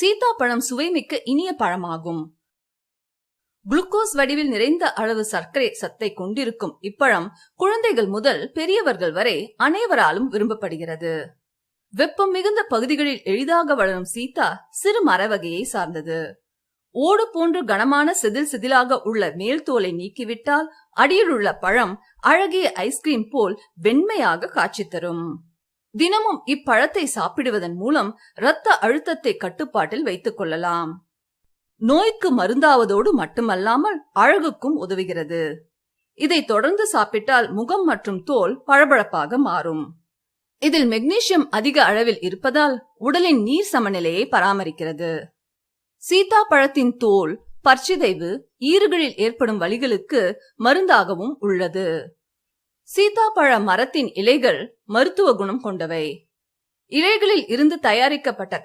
சீதாப்பழம் சுவைமிக்க இனிய பழமாகும். குளுக்கோஸ் வடிவில் நிறைந்த அளவு சர்க்கரை சத்தை கொண்டிருக்கும் இப்பழம் குழந்தைகள் முதல் பெரியவர்கள் வரை அனைவராலும் விரும்பப்படுகிறது. வெப்பம் மிகுந்த பகுதிகளில் எளிதாக வளரும் சீதா சிறு மர வகையை சார்ந்தது. ஓடு போன்று கனமான செதில் செதிலாக உள்ள மேல் தோலை நீக்கிவிட்டால் அடியில் உள்ள பழம் அழகிய ஐஸ்கிரீம் போல் வெண்மையாக காட்சி தரும். தினமும் இப்பழத்தை சாப்பிடுவதன் மூலம் இரத்த அழுத்தத்தை கட்டுப்பாட்டில் வைத்துக் கொள்ளலாம். நோய்க்கு மருந்தாவதோடு மட்டுமல்லாமல் அழகுக்கும் உதவுகிறது. இதை தொடர்ந்து சாப்பிட்டால் முகம் மற்றும் தோல் பளபளப்பாக மாறும். இதில் மெக்னீசியம் அதிக அளவில் இருப்பதால் உடலின் நீர் சமநிலையை பராமரிக்கிறது. சீதா பழத்தின் தோல் பற்சிதைவு ஈறுகளில் ஏற்படும் வலிகளுக்கு மருந்தாகவும் உள்ளது. சீதாப்பழ மரத்தின் இலைகள் மருத்துவ குணம் கொண்டவை. இலைகளில் இருந்து தயாரிக்கப்பட்ட